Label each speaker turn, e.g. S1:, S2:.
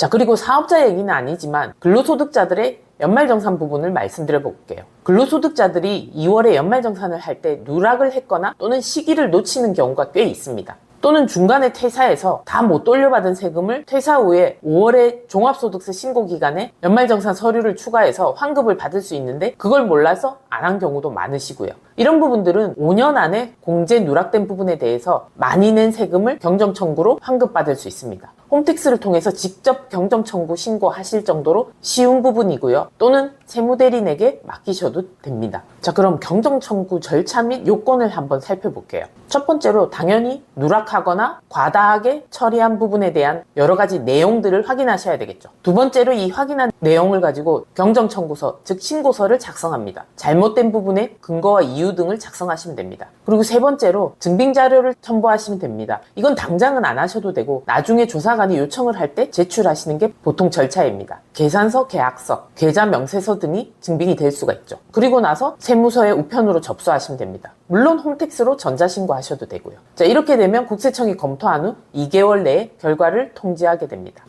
S1: 자, 그리고 사업자 얘기는 아니지만 근로소득자들의 연말정산 부분을 말씀드려 볼게요. 근로소득자들이 2월에 연말정산을 할 때 누락을 했거나 또는 시기를 놓치는 경우가 꽤 있습니다. 또는 중간에 퇴사해서 다 못 돌려받은 세금을 퇴사 후에 5월에 종합소득세 신고 기간에 연말정산 서류를 추가해서 환급을 받을 수 있는데 그걸 몰라서 안 한 경우도 많으시고요. 이런 부분들은 5년 안에 공제 누락된 부분에 대해서 많이 낸 세금을 경정 청구로 환급받을 수 있습니다. 홈택스를 통해서 직접 경정 청구 신고하실 정도로 쉬운 부분이고요. 또는 세무대리인에게 맡기셔도 됩니다. 자, 그럼 경정 청구 절차 및 요건을 한번 살펴볼게요. 첫 번째로 당연히 누락하거나 과다하게 처리한 부분에 대한 여러 가지 내용들을 확인하셔야 되겠죠. 두 번째로 이 확인한 내용을 가지고 경정 청구서, 즉 신고서를 작성합니다. 잘못된 부분의 근거와 이유 등을 작성하시면 됩니다. 그리고 세 번째로 증빙 자료를 첨부하시면 됩니다. 이건 당장은 안 하셔도 되고 나중에 조사관이 요청을 할 때 제출하시는 게 보통 절차입니다. 계산서, 계약서, 계좌 명세서 등이 증빙이 될 수가 있죠. 그리고 나서 세무서에 우편으로 접수하시면 됩니다. 물론 홈택스로 전자신고하셔도 되고요. 자, 이렇게 되면 국세청이 검토한 후 2개월 내에 결과를 통지하게 됩니다.